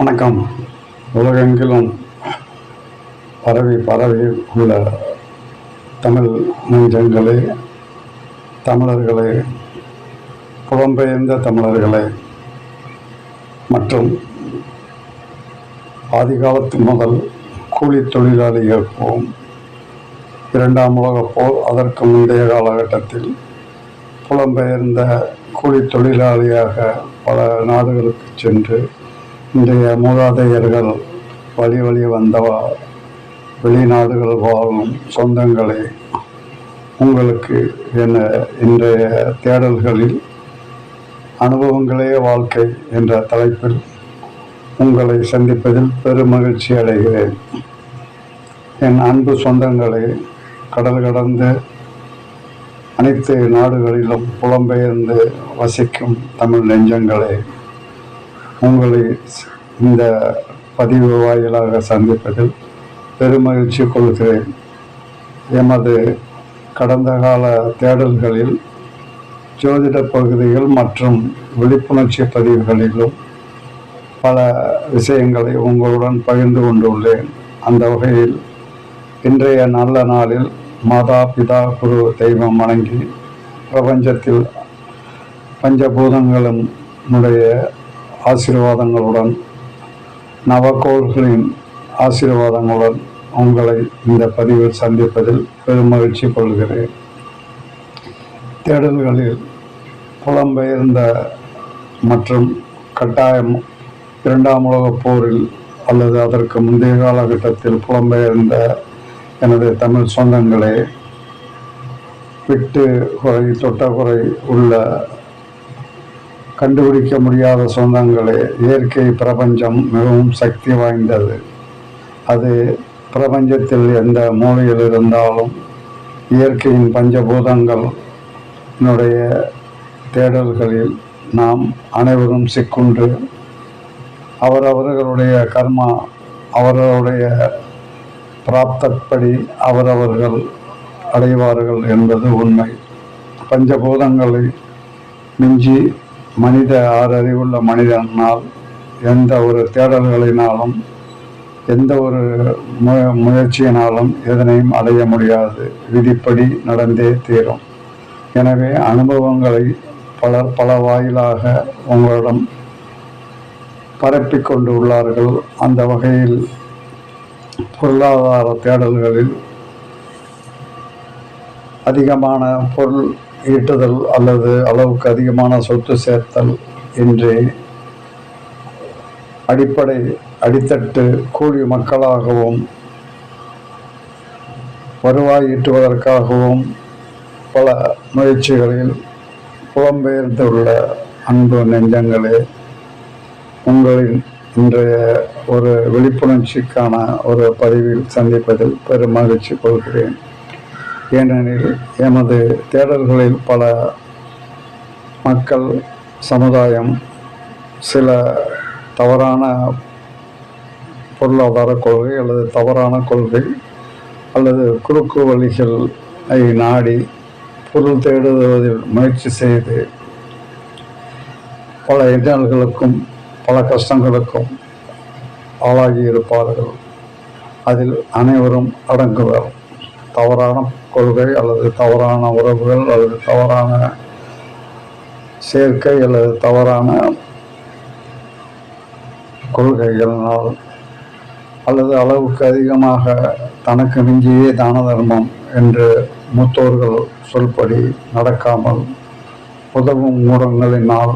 வணக்கம். உலகெங்கிலும் பரவி பரவி உள்ள தமிழ் நெஞ்சங்களே தமிழர்களே புலம்பெயர்ந்த தமிழர்களே மற்றும் ஆதிகாலத்து முதல் கூலி தொழிலாளிகளுக்கும் இரண்டாம் உலகப் போர் அதற்கு முந்தைய காலகட்டத்தில் புலம்பெயர்ந்த கூலி தொழிலாளியாக பல நாடுகளுக்கு சென்று இன்றைய மூதாதையர்கள் வழி வழி வந்தவா வெளிநாடுகள் வாழும் சொந்தங்களே உங்களுக்கு என இன்றைய தேடல்களில் அனுபவங்களே வாழ்க்கை என்ற தலைப்பில் உங்களை சந்திப்பதில் பெருமகிழ்ச்சி அடைகிறேன். என் அன்பு சொந்தங்களே கடல் கடந்து அனைத்து நாடுகளிலும் புலம்பெயர்ந்து வசிக்கும் தமிழ் நெஞ்சங்களே உங்களை இந்த பதிவு வாயிலாக சந்திப்பதில் பெருமகிழ்ச்சி கொள்கிறேன். எமது கடந்த கால தேடல்களில் ஜோதிட பகுதிகள் மற்றும் விழிப்புணர்ச்சி பதிவுகளிலும் பல விஷயங்களை உங்களுடன் பகிர்ந்து கொண்டுள்ளேன். அந்த வகையில் இன்றைய நல்ல நாளில் மாதா பிதா குரு தெய்வம் வணங்கி பிரபஞ்சத்தில் பஞ்சபூதங்களும் உடைய ஆசீர்வாதங்களுடன் நவக்கோள்களின் ஆசீர்வாதங்களுடன் உங்களை இந்த பதிவில் சந்திப்பதில் பெருமகிழ்ச்சி கொள்கிறேன். தேடல்களில் புலம்பெயர்ந்த மற்றும் கட்டாயம் இரண்டாம் உலகப் போரில் அல்லது அதற்கு முந்தைய காலகட்டத்தில் புலம்பெயர்ந்த எனது தமிழ் சொந்தங்களே விட்டு குறை தொட்ட குறை உள்ள கண்டுபிடிக்க முடியாத சொந்தங்களே இயற்கை பிரபஞ்சம் மிகவும் சக்தி வாய்ந்தது. அது பிரபஞ்சத்தில் எந்த மூலையில் இருந்தாலும் இயற்கையின் பஞ்சபூதங்கள் என்னுடைய தேடல்களில் நாம் அனைவரும் சிக்குண்டு அவரவர்களுடைய கர்மா அவரவருடைய பிராப்தப்படி அவரவர்கள் அடைவார்கள் என்பது உண்மை. பஞ்சபூதங்களை மிஞ்சி மனித ஆறறிவுள்ள மனிதனால் எந்த ஒரு தேடல்களினாலும் எந்த ஒரு மு முயற்சியினாலும் எதனையும் அடைய முடியாது. விதிப்படி நடந்தே தீரும். எனவே அனுபவங்களை பலர் பல வாயிலாக உங்களிடம் பரப்பிக் கொண்டு உள்ளார்கள். அந்த வகையில் பொருளாதார தேடல்களில் அதிகமான பொருள் ஈட்டுதல் அல்லது அளவுக்கு அதிகமான சொத்து சேர்த்தல் என்று அடிப்படை அடித்தட்டு கூலி மக்களாகவும் வருவாய் ஈட்டுவதற்காகவும் பல முயற்சிகளில் புலம்பெயர்ந்துள்ள அன்பு நெஞ்சங்களே உங்களின் இன்றைய ஒரு விழிப்புணர்ச்சிக்கான ஒரு பதிவில் சந்திப்பதில் பெரும் மகிழ்ச்சி கொள்கிறேன். ஏனெனில் எமது தேடல்களில் பல மக்கள் சமுதாயம் சில தவறான பொருளாதார கொள்கை அல்லது தவறான கொள்கை அல்லது குறுக்கு வழிகளை நாடி பொருள் தேடுவதில் முயற்சி செய்து பல இன்னல்களுக்கும் பல கஷ்டங்களுக்கும் ஆளாகி இருப்பார்கள். அதில் அனைவரும் அடங்குவர். தவறான கொள்கை அல்லது தவறான உறவுகள் அல்லது தவறான சேர்க்கை அல்லது தவறான கொள்கைகளினால் அல்லது அளவுக்கு அதிகமாக தனக்கு மிஞ்சியே தான தர்மம் என்று மூத்தோர்கள் சொல்படி நடக்காமல் உதவும் மூடங்களினால்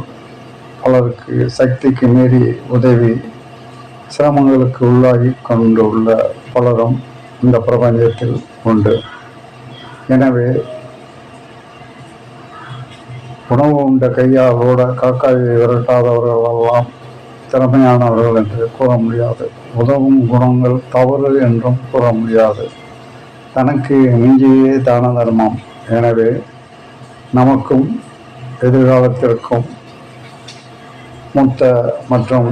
பலருக்கு சக்திக்கு மீறி உதவி சிரமங்களுக்கு உள்ளாகி கொண்டுள்ள பலரும் இந்த பிரபஞ்சத்தில் உண்டு. எனவே உணவு உண்ட கையாளோட காக்காயை விரட்டாதவர்களெல்லாம் திறமையானவர்கள் என்று கூற முடியாது. உதவும் குணங்கள் தவறு என்றும் கூற முடியாது. தனக்கு மிஞ்சியே தான தர்மம். எனவே நமக்கும் எதிர்காலத்திற்கும் மூத்த மற்றும்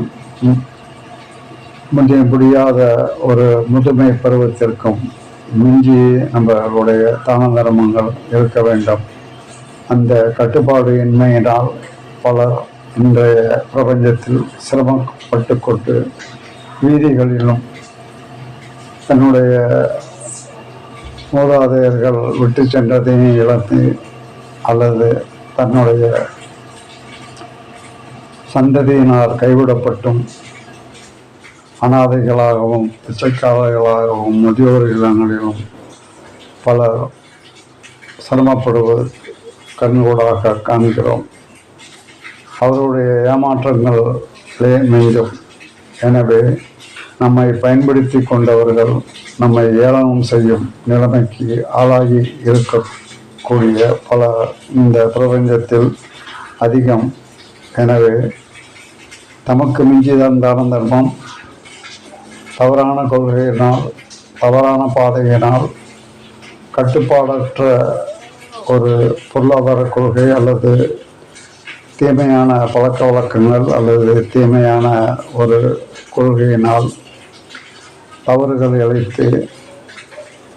மு- முந்தைய முடியாத ஒரு முதுமை பருவத்திற்கும் மிஞ்சி நம்மளுடைய தான தர்மங்கள் இருக்க வேண்டும். அந்த கட்டுப்பாடு இன்மையினால் பலர் இன்றைய பிரபஞ்சத்தில் சிரமப்பட்டு கொண்டு வீதிகளிலும் தன்னுடைய மூதாதையர்கள் விட்டு சென்றதையும் இழந்து அல்லது தன்னுடைய சந்ததியினால் கைவிடப்பட்டும் அனாதைகளாகவும் பிச்சைக்காரர்களாகவும் முதியோர் இல்லங்களிலும் பலர் சிரமப்படுவது கண்கூடாக காண்கிறோம். அவருடைய ஏமாற்றங்களே மீண்டும் எனவே நம்மை பயன்படுத்தி கொண்டவர்கள் நம்மை ஏளனம் செய்யும் நிலைமைக்கு ஆளாகி இருக்கக்கூடிய பல இந்த பிரபஞ்சத்தில் அதிகம். எனவே தமக்கு மிஞ்சிதான் தான தர்மம் தவறான கொள்கையினால் தவறான பாதையினால் கட்டுப்பாடற்ற ஒரு பொருளாதார கொள்கை அல்லது தீமையான பழக்க வழக்கங்கள் அல்லது தீமையான ஒரு கொள்கையினால் தவறுகள் இழைத்து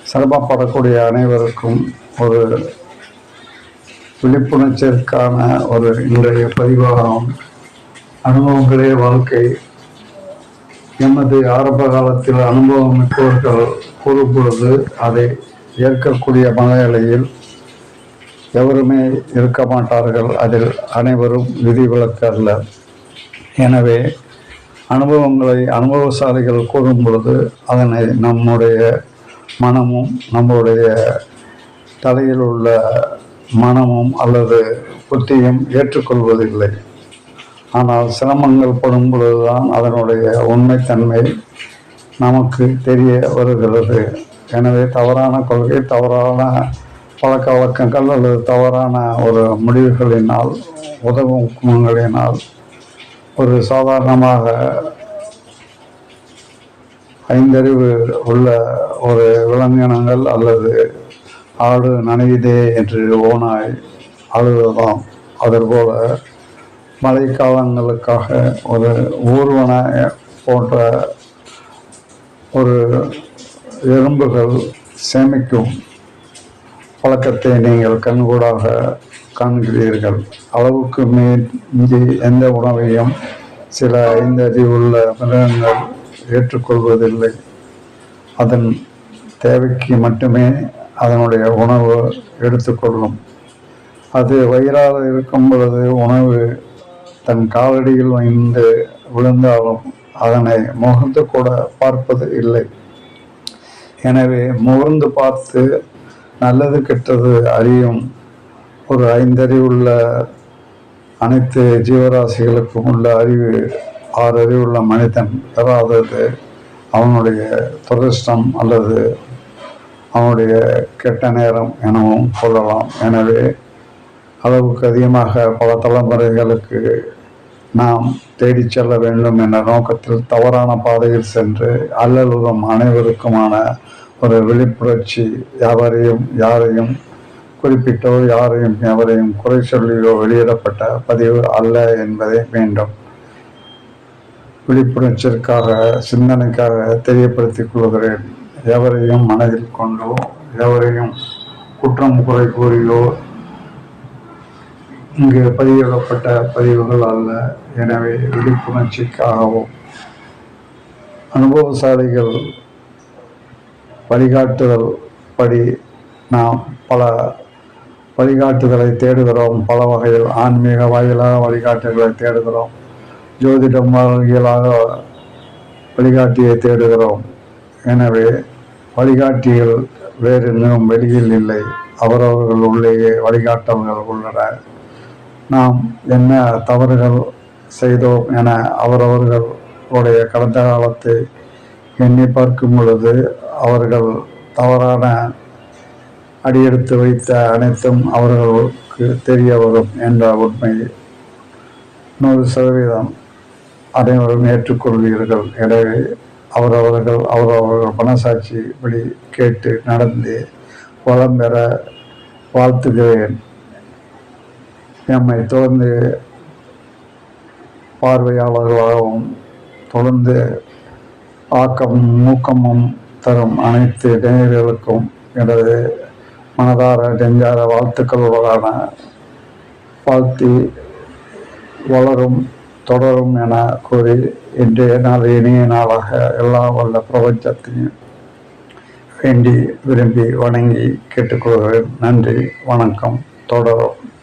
சிரமப்படக்கூடிய அனைவருக்கும் ஒரு விழிப்புணர்ச்சிற்கான ஒரு இன்றைய பதிவாகும் அனுபவங்களே வாழ்க்கை எமது ஆரம்ப காலத்தில் அனுபவம் மிக்கவர்கள் கூறும்பொழுது அதை ஏற்கக்கூடிய மனநிலையில் எவருமே இருக்க மாட்டார்கள். அதில் அனைவரும் விதிவிலக்கு அல்ல. எனவே அனுபவங்களை அனுபவசாலிகள் கூறும் பொழுது அதனை நம்முடைய மனமும் நம்முடைய தலையில் உள்ள மனமும் அல்லது புத்தியும் ஏற்றுக்கொள்வதில்லை. ஆனால் சிரமங்கள் படும் பொழுதுதான் அதனுடைய உண்மைத்தன்மை நமக்கு தெரிய வருகிறது. எனவே தவறான கொள்கை தவறான பழக்க வழக்கங்கள் அல்லது தவறான ஒரு முடிவுகளினால் உதவும் குணங்களினால் ஒரு சாதாரணமாக ஐந்தறிவு உள்ள ஒரு விலங்கினங்கள் அல்லது ஆடு நனையுதே என்று ஓனாய் அழுதுதான் அதுபோல மழைக்காலங்களுக்காக ஒரு ஊர்வன போன்ற ஒரு எறும்புகள் சேமிக்கும் பழக்கத்தை நீங்கள் கண்கூடாக காண்கிறீர்கள். அளவுக்கு மீறி எந்த உணவையும் சில ஐந்தறிவுள்ள மிருகங்கள் ஏற்றுக்கொள்வதில்லை. அதன் தேவைக்கு மட்டுமே அதனுடைய உணவு எடுத்துக்கொள்ளும். அது வயிறாக இருக்கும் பொழுது உணவு தன் காலடியில் வைந்து விழுந்தாலும் அதனை முகர்ந்து கூட பார்ப்பது இல்லை. எனவே முகர்ந்து பார்த்து நல்லது கெட்டது அறியும் ஒரு ஐந்தறிவுள்ள அனைத்து ஜீவராசிகளுக்கும் உள்ள அறிவு ஆறு அறிவுள்ள மனிதன் பெறாதது அவனுடைய துரஷ்டம் அல்லது அவனுடைய கெட்ட நேரம் எனவும் கொள்ளலாம். எனவே அளவுக்கு அதிகமாக பல தலைமுறைகளுக்கு நாம் தேடிச் செல்ல வேண்டும் என்ற நோக்கத்தில் தவறான பாதையில் சென்று அல்லலுறும் அனைவருக்குமான ஒரு விழிப்புணர்ச்சி யாவரையும் யாரையும் குறிப்பிட்டோ யாரையும் எவரையும் குறை சொல்லியோ வெளியிடப்பட்ட பதிவு அல்ல என்பதை மீண்டும் விழிப்புணர்ச்சிற்காக சிந்தனைக்காக தெரியப்படுத்திக் கொள்கிறேன். எவரையும் மனதில் கொண்டோ எவரையும் குற்றம் குறை கூறியோ இங்கு பதிவிடப்பட்ட பதிவுகள் அல்ல. எனவே விழிப்புணர்ச்சிக்காகவும் அனுபவசாலிகள் வழிகாட்டுதல் படி நாம் பல வழிகாட்டுதலை தேடுகிறோம். பல வகையில் ஆன்மீக வாயிலாக வழிகாட்டுதலை தேடுகிறோம். ஜோதிடம் வாயிலாக வழிகாட்டியை தேடுகிறோம். எனவே வழிகாட்டிகள் வேறு இன்னும் வெளியில் இல்லை. அவரவர்கள் உள்ளேயே வழிகாட்டல்கள் உள்ளன. நாம் என்ன தவறுகள் செய்தோம் என அவரவர்களுடைய கடந்த காலத்தை எண்ணி பார்க்கும் பொழுது அவர்கள் தவறான அடியெடுத்து வைத்த அனைத்தும் அவர்களுக்கு தெரிய வரும் என்ற உண்மை. நூறு சதவீதம் அனைவரும் ஏற்றுக்கொள்வீர்கள். எனவே அவரவர்கள் அவரவர்கள் மனசாட்சிப்படி கேட்டு நடந்து வளம் பெற வாழ்த்துகிறேன். எம்மை தொடர்ந்து பார்வையாளர்களாகவும் தொடர்ந்து ஆக்கமும் ஊக்கமும் தரும் அனைத்து நேயர்களுக்கும் எனது மனதார நெஞ்சார வாழ்த்துக்களுடனான வாழ்த்தி வளரும் தொடரும் என கூறி இன்றைய நாள் இனிய நாளாக எல்லா வல்ல பிரபஞ்சத்தையும் வேண்டி விரும்பி வணங்கி கேட்டுக்கொள்கிறேன். நன்றி வணக்கம் தொடரும்.